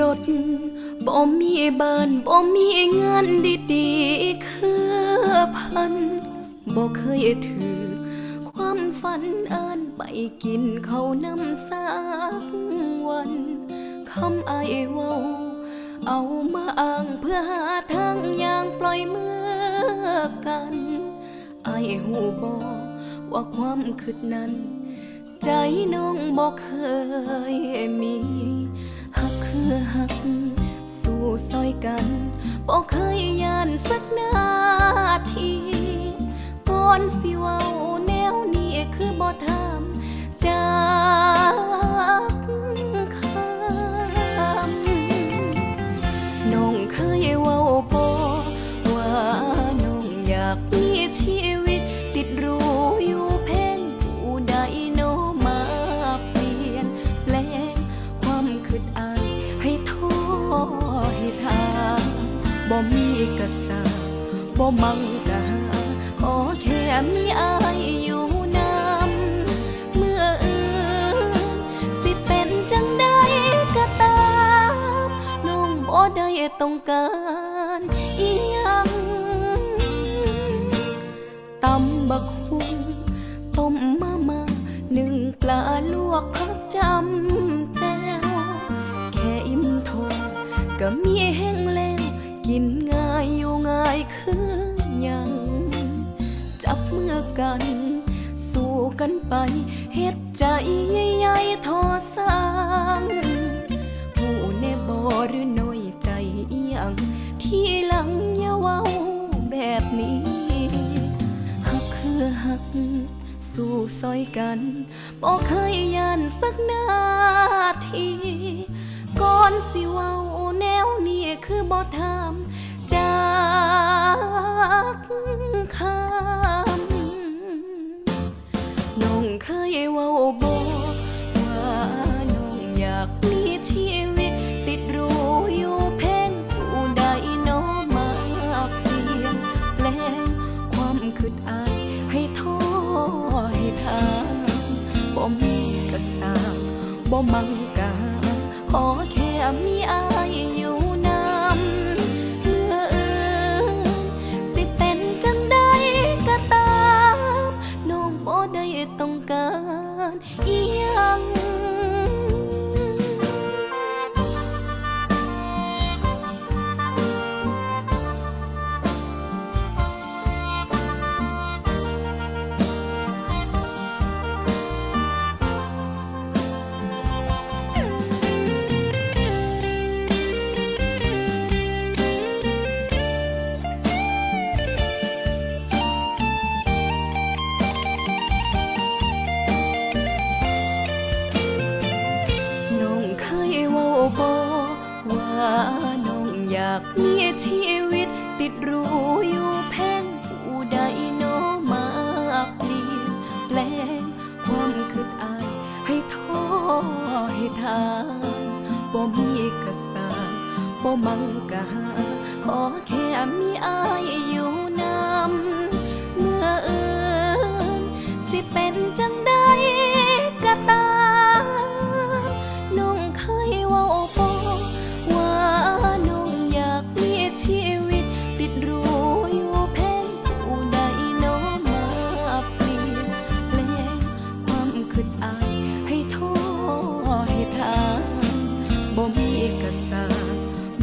รถบ่มีบ้านบ่มีงานดีๆ คือพันบ่เคยถือ ความฝันเอินไปกินเขาน้ำสักวันคำไอเว้า เอามาอ้างเพื่อหาทางอย่างปล่อยมือกัน ไอหูบอกว่าความคิดนั้น ใจน้องบอกเคยมี อหัก สู่ซอยกันบอกเคยยานสักนาทีก่อนสิเว้า บ่มีกระสาบ่มังกะหาขอแค่มีอายอยู่นำเมื่ออื่นสิเป็นจังใดก็ตามน้องบ่ได้ต้องการอีหยังตำบักหุ่งต้มมามาหนึ่งปลาลวกผักจำแจ้วแค่อิ่มท้องก็มี กินง่ายอยู่ง่ายคือยัง จับมือกัน สู้กันไปเฮ็ดใจใหญ่ๆทอสร้างผู้แนบ่หรือน้อยใจอียังที่หลังอย่าเว้าแบบนี้หักคือหัก สู้ซอยกันบ่เคยย่านสักนาทีก่อนสิเว้าแนวนี้คือบ่ทำ ชีวิต ติดรูอยู่เพ่งผู้ใดโน้มาเปลี่ยนแปลงความคืดอายให้ท้อให้ทางบ่มีกระสางบ่มังกาขอแค่มีอาากมีชีวิตติดรู้อยู่แพงผู้ใดโนมาเปลี่ยนแปลงความคิดอายให้ท้อให้ทางบ่มีกระสางบ่มังกะหาขอแค่มีอายอยู่นำเมื่อเอื่นสิเป็นจังใด กระสา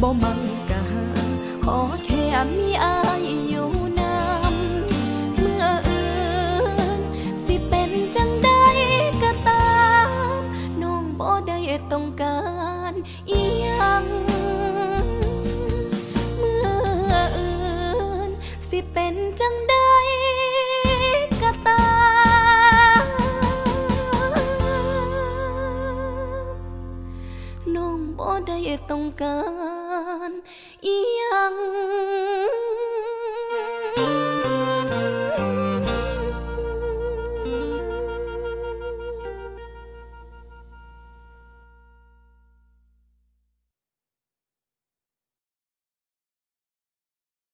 บ่มังกะหาขอแค่มีอายอยู่นำเมื่ออื่น สิเป็นจังใดก็ตามน้องบ่ได้ต้องการอีหยังเมื่ออื่น สิเป็นจังใด อได้ต้องการอีหยัง